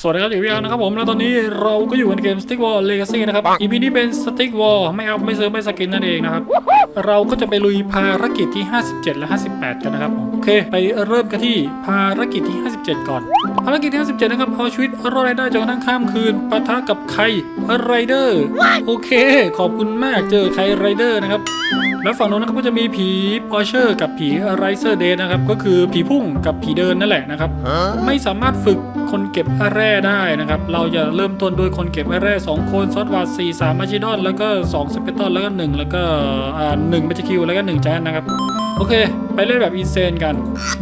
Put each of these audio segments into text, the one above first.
สวัสดีครับอยู่พี่อาร์นะครับผมแล้วตอนนี้เราก็อยู่กันเกม Stick Wall Legacy นะครับ EP นี้เป็น Stick Wall ไม่เอาไม่ซื้อไม่สกินนั่นเองนะครับ เราก็จะไปลุยภารกิจที่ 57 และ 58 กันนะครับ โอเค ไปเริ่มกันที่ภารกิจที่ 57 ก่อน ภารกิจที่ 57 นะครับเอาชีวิตรอดได้จนกระทั่งข้ามคืนปะทะกับใครไรเดอร์โอเค ขอบคุณมากเจอใครไรเดอร์นะครับ แล้วฝั่งโน้นนะครับก็จะมีผีพอเชอร์กับผีไรเซอร์เดย์นะครับ ก็คือผีพุ่งกับผีเดินนั่นแหละนะครับ ไม่สามารถฝึกคนเก็บแร่ได้นะครับ เราจะเริ่มต้นด้วยคนเก็บแร่2คนซอสวาสี่สามมาชิดอนแล้วก็2สเปตอนแล้วก็1แล้วก็อ่าหนึ่งเบจิคิวแล้วก็1แจนนะครับ โอเค ไปเล่นแบบอินเซนกัน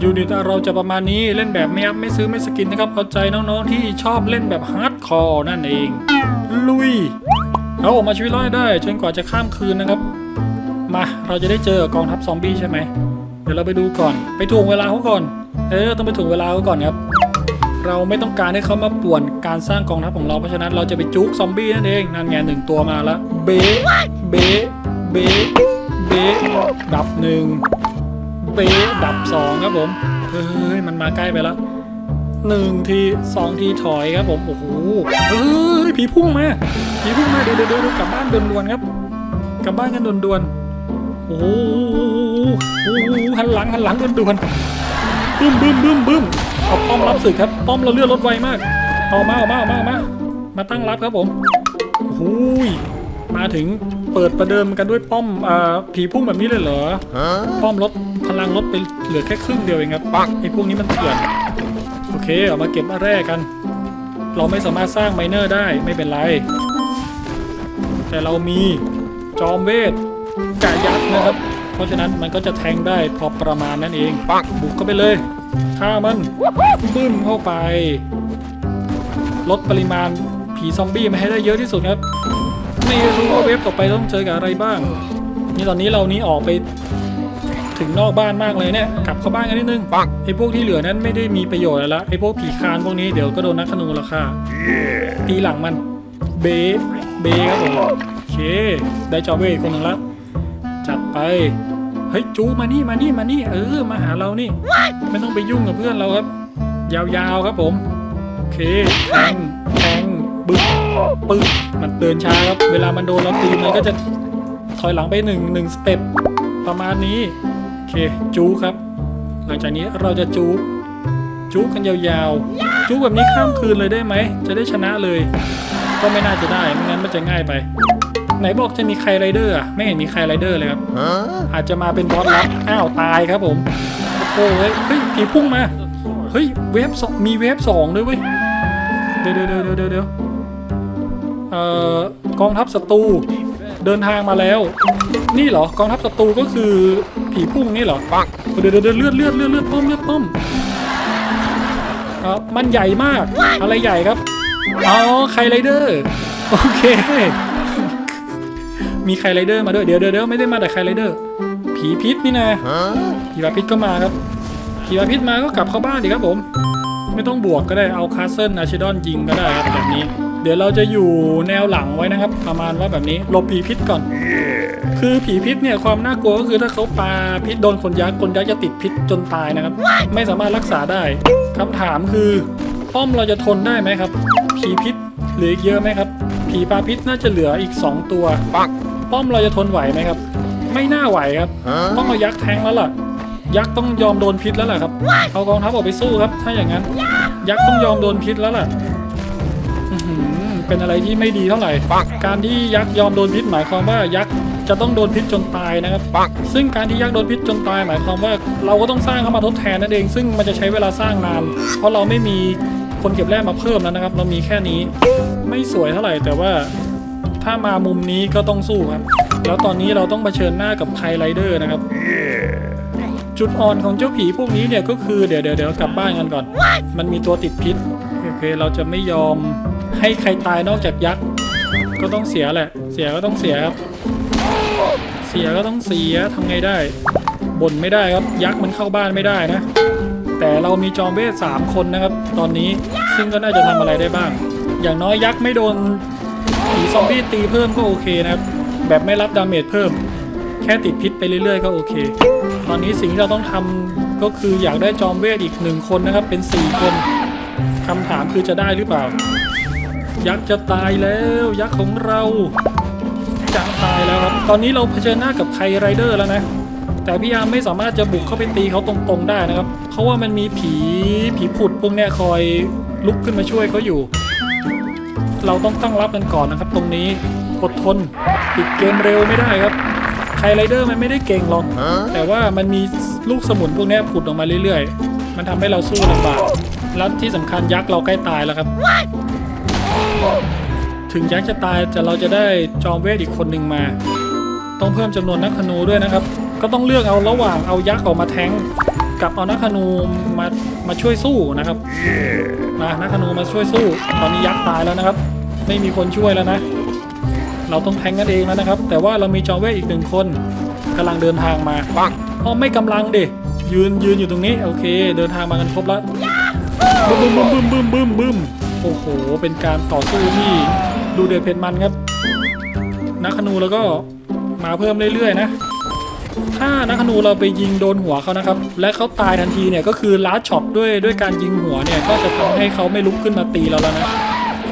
ยูนิตเราจะประมาณนี้เล่นแบบไม่อัพไม่ซื้อไม่สกินนะครับเอาใจน้องๆที่ชอบเล่นแบบฮาร์ดคอร์นั่นเอง ลุยเอาออกมาชีวิตรอดได้จนกว่าจะข้ามคืนนะครับ มา เราจะได้เจอกองทัพซอมบี้ใช่ไหม เดี๋ยวเราไปดูก่อน ไปถ่วงเวลาเขาก่อน เออ ต้องไปถ่วงเวลาเขาก่อนครับ เราไม่ต้องการให้เขามาป่วนการสร้างกองทัพของเรา เพราะฉะนั้นเราจะไปจุกซอมบี้นั่นเอง นั่นไงหนึ่งตัวมาแล้ว เบะเบะเบะเบะดับหนึ่ง เบะดับสองครับผม เฮ้ย มันมาใกล้ไปแล้วหนึ่งทีสองทีถอยครับผม โอ้โหเฮ้ยผีพุ่งมา ผีพุ่งมาเดี๋ยวเดี๋ยวเดี๋ยวกลับบ้านด่วนๆครับ กลับบ้านกันด่วนๆ โอ้โหหันหลังหันหลังด่วนๆบึ้มบึ้มบึ้มบึ้มเอาป้อมรับศึกครับ ป้อมเราเลื่อดลดไวมาก เอามาเอามาเอามาเอามา มาตั้งรับครับผมโอ้โหยมาถึงเปิดประเดิมกันด้วยป้อมอ่าผีพุ่งแบบนี้เลยเหรอ ป้อมลดพลังลดไปเหลือแค่ครึ่งเดียวเองครับไอ้พวกนี้มันเถื่อนโอเคเอามาเก็บแร่กัน เราไม่สามารถสร้างไมเนอร์ได้ไม่เป็นไร แต่เรามีจอมเวท กายักษ์นะครับ เพราะฉะนั้นมันก็จะแทงได้พอประมาณนั่นเองปักบุกเข้าไปเลยฆ่ามันบึ้มเข้าไป ลดปริมาณผีซอมบี้มาให้ได้เยอะที่สุดครับ ไม่รู้ว่าเว็บต่อไปต้องเจอกับอะไรบ้าง นี่ตอนนี้เรานี้ออกไปถึงนอกบ้านมากเลยเนี่ยกลับเข้าบ้านกันนิดนึงไอ้พวกที่เหลือนั้นไม่ได้มีประโยชน์อะไรละไอ้พวกผีคานพวกนี้เดี๋ยวก็โดนนักขนูราคาตีหลังมัน เบเบครับผมโอเค ได้จอเวทคนหนึ่งละ จัดไป เฮ้ยจูมานี่มานี่มานี่เออมาหาเรานี่ ไม่ต้องไปยุ่งกับเพื่อนเราครับ ยาวๆครับผมโอเคแทงแทงบึ้งปึ๊กมันเดินช้าครับ เวลามันโดนเราตีมันก็จะถอยหลังไปหนึ่งหนึ่งสเต็ปประมาณนี้โอเคจูครับ หลังจากนี้เราจะจูจูกันยาวๆ จูแบบนี้ข้ามคืนเลยได้ไหม จะได้ชนะเลย ก็ไม่น่าจะได้ไม่งั้นมันจะง่ายไป ไหนบอกจะมีใครไรเดอร์อะไม่เห็นมีใครไรเดอร์เลยครับอาจจะมาเป็นบอสลับอ้าวตายครับผมโอ้โหเฮ้ยเฮ้ยผีพุ่งมาเฮ้ยเวฟสองมีเวฟสองด้วยเว้ยเดี๋ยวเดี๋ยวเดี๋ยวเดี๋ยวเดี๋ยวเอ่อกองทัพศัตรูเดินทางมาแล้ว นี่เหรอกองทัพศัตรูก็คือผีพุ่งนี่เหรอเดี๋ยวเดี๋ยวเดี๋ยวเลือดเลือดเลือดเลือดป้อมเลือดป้อมเอ่อมันใหญ่มากอะไรใหญ่ครับอ๋อไคไรเดอร์โอเค มีไคไรเดอร์มาด้วยเดี๋ยวเดี๋ยวเดี๋ยวไม่ได้มาแต่ไคไรเดอร์ ผีพิษนี่นะผีบาพิษก็มาครับผีบาพิษมาก็กลับเข้าบ้านดีครับผม ไม่ต้องบวกก็ได้เอาคาสเซิลอาชิดอนยิงก็ได้ครับแบบนี้ เดี๋ยวเราจะอยู่แนวหลังไว้นะครับ ประมาณว่าแบบนี้หลบผีพิษก่อน คือผีพิษเนี่ยความน่ากลัวก็คือถ้าเขาปาพิษโดนคนยักษ์คนยักษ์จะติดพิษจนตายนะครับ ไม่สามารถรักษาได้คำถามคือป้อมเราจะทนได้ไหมครับ ผีพิษเหลืออีกเยอะไหมครับผีปลาพิษน่าจะเหลืออีก 2 ตัว ป้อมเราจะทนไหวไหมครับ ไม่น่าไหวครับ ต้องเอายักษ์แทงแล้วล่ะ ยักษ์ต้องยอมโดนพิษแล้วล่ะครับ เอากองทัพออกไปสู้ครับ ถ้าอย่างนั้น ยักษ์ต้องยอมโดนพิษแล้วล่ะอื้อหือเป็นอะไรที่ไม่ดีเท่าไหร่ การที่ยักษ์ยอมโดนพิษหมายความว่ายักษ์จะต้องโดนพิษจนตายนะครับ ซึ่งการที่ยักษ์โดนพิษจนตาย หมายความว่าเราก็ต้องสร้างเข้ามาทดแทนนั่นเอง ซึ่งมันจะใช้เวลาสร้างนาน เพราะเราไม่มีคนเก็บแร่มาเพิ่มแล้วนะครับ เรามีแค่นี้ ไม่สวยเท่าไหร่แต่ว่า ถ้ามามุมนี้ก็ต้องสู้ครับ แล้วตอนนี้เราต้องเผชิญหน้ากับไคไรเดอร์นะครับ จุดอ่อนของเจ้าผีพวกนี้เนี่ยก็คือเดี๋ยวเดี๋ยวเดี๋ยวกลับบ้านกันก่อน มันมีตัวติดพิษโอเคเราจะไม่ยอมให้ใครตายนอกจากยักษ์ก็ต้องเสียแหละ เสียก็ต้องเสียครับ เสียก็ต้องเสียทำไงได้บ่นไม่ได้ครับยักษ์มันเข้าบ้านไม่ได้นะ แต่เรามีจอมเวทสามคนนะครับ ตอนนี้ซึ่งก็น่าจะทำอะไรได้บ้าง อย่างน้อยยักษ์ไม่โดน ผีซอมบี้ตีเพิ่มก็โอเคนะครับ แบบไม่รับดาเมจเพิ่ม แค่ติดพิษไปเรื่อยๆก็โอเค ตอนนี้สิ่งที่เราต้องทำก็คืออยากได้จอมเวทอีกหนึ่งคนนะครับ เป็น 4 คนคำถามคือจะได้หรือเปล่า ยักษ์จะตายแล้ว ยักษ์ของเราจะตายแล้วครับ ตอนนี้เราเผชิญหน้ากับไคไรเดอร์แล้วนะ แต่พี่ยามไม่สามารถจะบุกเข้าไปตีเขาตรงๆได้นะครับ เพราะว่ามันมีผีผีผุดพวกเนี้ยคอยลุกขึ้นมาช่วยเขาอยู่ เราต้องตั้งรับกันก่อนนะครับ ตรงนี้อดทนปิดเกมเร็วไม่ได้ครับไคไรเดอร์มันไม่ได้เก่งหรอกแต่ว่ามันมีลูกสมุนพวกเนี้ยผุดออกมาเรื่อยๆ มันทำให้เราสู้ลำบากแล้วที่สำคัญยักษ์เราใกล้ตายแล้วครับ ถึงยักษ์จะตายแต่เราจะได้จอมเวทอีกคนหนึ่งมา ต้องเพิ่มจำนวนนักธนูด้วยนะครับ ก็ต้องเลือกเอาระหว่างเอายักษ์ออกมาแทงค์กับเอานักธนูมามาช่วยสู้นะครับมานักธนูมาช่วยสู้ ตอนนี้ยักษ์ตายแล้วนะครับ ไม่มีคนช่วยแล้วนะ เราต้องแทงกันเองแล้วนะครับ แต่ว่าเรามีจอมเวทอีกหนึ่งคนกำลังเดินทางมาอ๋อไม่กำลังดิยืนยืนอยู่ตรงนี้โอเค เดินทางมากันครบแล้วบึ้มบึ้มบึ้มบึ้มบึ้มบึ้มโอ้โห เป็นการต่อสู้ที่ดูเดือดเผ็ดมันครับ นักธนูแล้วก็มาเพิ่มเรื่อยๆนะ ถ้านักธนูเราไปยิงโดนหัวเขานะครับ และเขาตายทันทีเนี่ยก็คือลัดช็อตด้วยด้วยการยิงหัวเนี่ยก็จะทำให้เขาไม่ลุกขึ้นมาตีเราแล้วนะ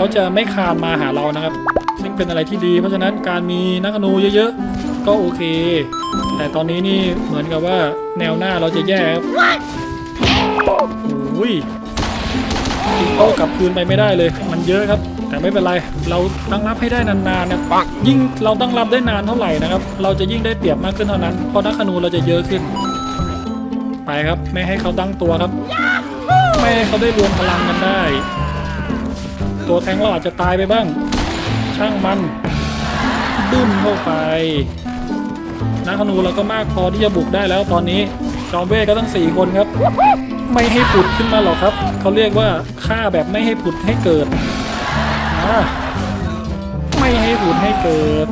เขาจะไม่คานมาหาเรานะครับ ซึ่งเป็นอะไรที่ดี เพราะฉะนั้นการมีนักธนูเยอะๆ ก็โอเค แต่ตอนนี้นี่เหมือนกับว่าแนวหน้าเราจะแย่ครับโอ้ยตีโต้กลับคืนไปไม่ได้เลย มันเยอะครับ แต่ไม่เป็นไร เราตั้งรับให้ได้นานๆนะยิ่งเราตั้งรับได้นานเท่าไหร่นะครับ เราจะยิ่งได้เปรียบมากขึ้นเท่านั้น เพราะนักขนูเราจะเยอะขึ้น ไปครับ ไม่ให้เขาตั้งตัวครับ ไม่ให้เขาได้รวมพลังกันได้ ตัวแทงเราอาจจะตายไปบ้าง ช่างมันบึ้มเข้าไปนักธนูเราก็มากพอที่จะบุกได้แล้วตอนนี้จอมเวทก็ตั้งสี่คนครับ ไม่ให้ผุดขึ้นมาหรอกครับเขาเรียกว่าฆ่าแบบไม่ให้ผุดให้เกิดไม่ให้ผุดให้เกิด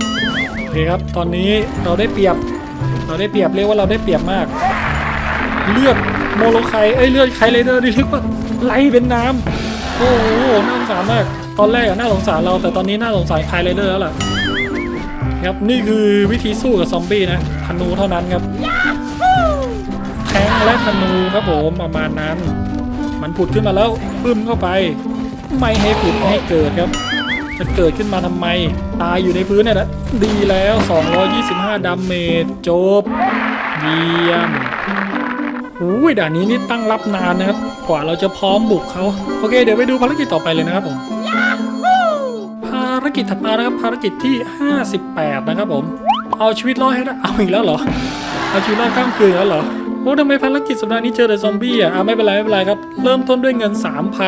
โอเคครับ ตอนนี้เราได้เปรียบ เราได้เปรียบเรียกว่าเราได้เปรียบมาก เลือดโมโลไคเอ้ยเลือดไคไรเดอร์นี่เรียกว่าไหลเป็นน้ำ โอ้โหน่าสงสารมาก ตอนแรกอะน่าสงสารเรา แต่ตอนนี้น่าสงสารไคไรเดอร์แล้วล่ะ ครับ นี่คือวิธีสู้กับซอมบี้นะ ธนูเท่านั้นครับ แทงและธนูครับผมประมาณนั้น มันผุดขึ้นมาแล้วปึ้มเข้าไป ไม่ให้ผุดให้เกิดครับ จะเกิดขึ้นมาทำไม ตายอยู่ในพื้นเนี่ยแหละดีแล้ว 225ดาเมจจบ เยี่ยมอุ้ยด่านนี้นี่ตั้งรับนานนะครับ กว่าเราจะพร้อมบุกเขาโอเค เดี๋ยวไปดูภารกิจต่อไปเลยนะครับผม ภารกิจถัดมานะครับภารกิจที่ 58 นะครับผม เอาชีวิตรอดให้ได้เอาอีกแล้วเหรอ เอาชีวิตรอดข้ามคืนแล้วเหรอโอ้ทำไมภารกิจสัปดาห์นี้เจอแต่ซอมบี้อะอะไม่เป็นไรไม่เป็นไรครับ เริ่มต้นด้วยเงิน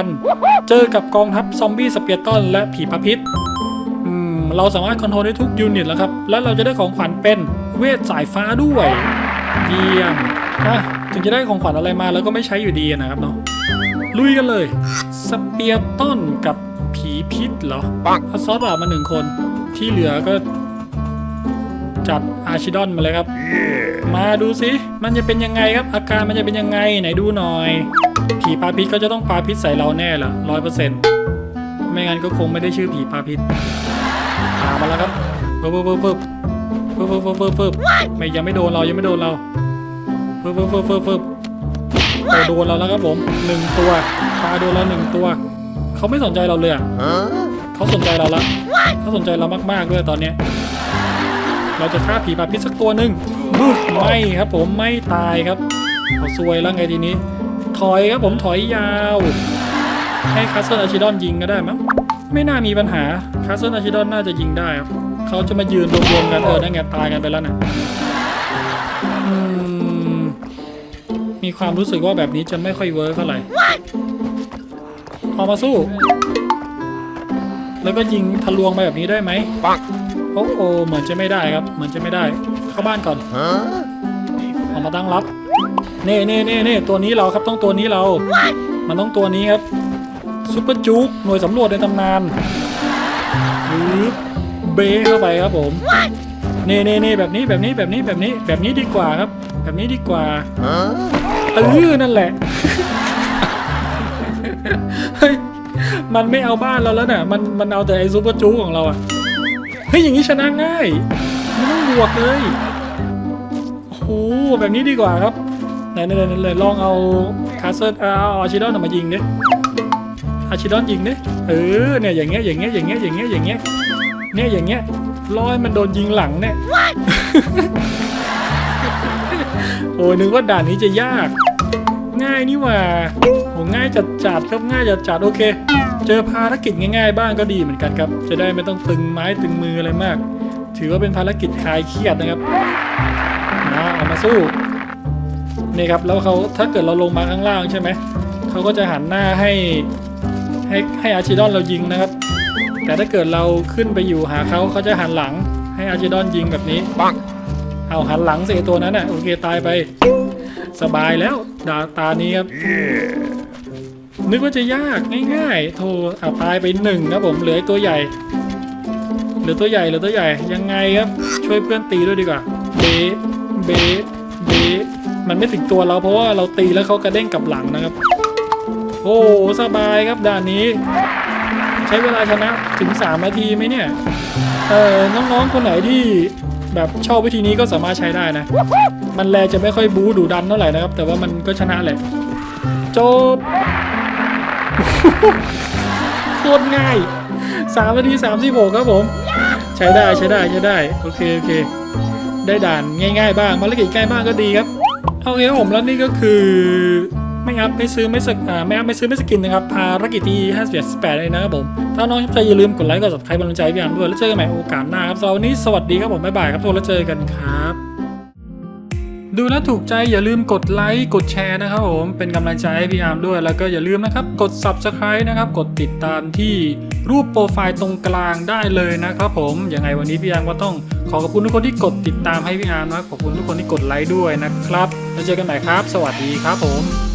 3,000 เจอกับกองทัพซอมบี้สเปียร์ตอนและผีพระพิษอืมเราสามารถคอนโทรลได้ทุกยูนิตแล้วครับ และเราจะได้ของขวัญเป็นเวทสายฟ้าด้วย เยี่ยมอะ ถึงจะได้ของขวัญอะไรมาแล้วก็ไม่ใช้อยู่ดีนะครับเนาะลุยกันเลย สเปียร์ต้นกับผีพิษเหรอปักอาซอสบาบมาหนึ่งคน ที่เหลือก็จัดอาชิดอนมาเลยครับ มาดูสิ มันจะเป็นยังไงครับ อาการมันจะเป็นยังไงไหนดูหน่อย ผีปลาพิษก็จะต้องปลาพิษใส่เราแน่ละร้อยเปอร์เซ็นต์ไม่งั้นก็คงไม่ได้ชื่อผีปลาพิษตามมาแล้วครับเฟิบเฟิบเฟิบเฟิบเฟิบเฟิบไม่ยังไม่โดนเรายังไม่โดนเรา ฟิบเฟิบฟิบฟิบฟิบโดนเราแล้วครับผมหนึ่งตัวปลาโดนเราหนึ่งตัว เขาไม่สนใจเราเลยอะเขาสนใจเราละเขาสนใจเรามากๆด้วยตอนเนี้ยเราจะฆ่าผีปาพิษสักตัวหนึ่งบึ้ไม่ครับ ผมไม่ตายครับเขาซวยแล้วไงทีนี้ ถอยครับผมถอยยาว ให้คาสเซิลอาชิดอนยิงก็ได้มั้งไม่น่ามีปัญหาคาสเซิลอาชิดอนน่าจะยิงได้ครับเขาจะมายืนรวมๆกันเออนั่นไงตายกันไปแล้วนะอื ความรู้สึกว่าแบบนี้จะไม่ค่อยเวิร์กเท่าไหร่เอามาสู้ แล้วก็ยิงทะลวงไปแบบนี้ได้ไหมโอ้โหเหมือนจะไม่ได้ครับ เหมือนจะไม่ได้ เข้าบ้านก่อนเอามาตั้งรับเน่เน่เน่เน่ตัวนี้เราครับต้องตัวนี้เรา มันต้องตัวนี้ครับซุปเปอร์จุกหน่วยสำรวจในตำนานหรือเบเข้าไปครับผมเน่เน่เน่แบบนี้แบบนี้แบบนี้แบบนี้แบบนี้ดีกว่าครับ แบบนี้ดีกว่า เออนั่นแหละเฮ้ยมันไม่เอาบ้านเราแล้วน่ะ มันมันเอาแต่ไอ้ซูเปอร์จูของเราอะเฮ้ยอย่างนี้ชนะง่ายไม่ต้องบวกเลยโอ้โหแบบนี้ดีกว่าครับไหนไหนไหนไหนลองเอาคาสเซิลเอาอาชิดอนออกมายิงดิอาชิดอนยิงดิเออเนี่ยอย่างเงี้ยอย่างเงี้ยอย่างเงี้ยอย่างเงี้ยอย่างเงี้ยเนี่ยอย่างเงี้ยร้อยมันโดนยิงหลังเนี่ย โอ้ยนึกว่าด่านนี้จะยาก ง่ายนี่หว่าโหง่ายจัดจัดครับง่ายจัดจัดโอเค เจอภารกิจง่าย ๆ บ้างก็ดีเหมือนกันครับ จะได้ไม่ต้องตึงไม้ตึงมืออะไรมาก ถือว่าเป็นภารกิจคลายเครียดนะครับมาออกมาสู้นี่ครับแล้วเขาถ้าเกิดเราลงมาข้างล่างใช่ไหมเขาก็จะหันหน้าให้ให้ให้อาชิดอนเรายิงนะครับ แต่ถ้าเกิดเราขึ้นไปอยู่หาเขาเขาจะหันหลังให้อาชิดอนยิงแบบนี้ปัง เอาหันหลังเสียตัวนั้นอะโอเคตายไป สบายแล้วดาตานี้ครับ นึกว่าจะยากง่ายๆโทรเอาตายไปหนึ่งครับผมเหลือตัวใหญ่เหลือตัวใหญ่เหลือตัวใหญ่ยังไงครับ ช่วยเพื่อนตีด้วยดีกว่าเบเบเบมันไม่ถึงตัวเราเพราะว่าเราตีแล้วเขากระเด้งกลับหลังนะครับ โอ้สบายครับด่านนี้ ใช้เวลาชนะถึง 3 นาทีไหมเนี่ยเออน้องๆคนไหนที่ แบบชอบวิธีนี้ก็สามารถใช้ได้นะ มันแลจะไม่ค่อยบู๊ดุดันเท่าไหร่นะครับ แต่ว่ามันก็ชนะแหละจบโคตรง่าย3นาที36ครับผม ใช้ได้ใช้ได้ใช้ได้ โอเคโอเค ได้ด่านง่าย ๆ บ้างภารกิจง่ายบ้างก็ดีครับโอเคครับผมแล้วนี่ก็คือ ไม่อัพไม่ซื้อไม่สกอ่าไม่อัพไม่ซื้อไม่สกินนะครับภารกิจที่58เลยนะครับผม ถ้าน้องชอบใจอย่าลืมกดไลค์กด subscribe กำลังใจพี่อันด้วยแล้วเจอกันใหม่โอกาสหน้าครับสำหรับวันนี้สวัสดีครับผมบ๊ายบายครับทุกคนแล้วเจอกันครับ ดูแล้วถูกใจอย่าลืมกดไลค์กดแชร์นะครับผมเป็นกำลังใจให้พี่อาร์มด้วยแล้วก็อย่าลืมนะครับกด subscribe นะครับกดติดตามที่รูปโปรไฟล์ตรงกลางได้เลยนะครับผมยังไงวันนี้พี่อาร์มก็ต้องขอขอบคุณทุกคนที่กดติดตามให้พี่อาร์มนะครับขอบคุณทุกคนที่กดไลค์ด้วยนะครับแล้วเจอกันใหม่ครับ สวัสดีครับผม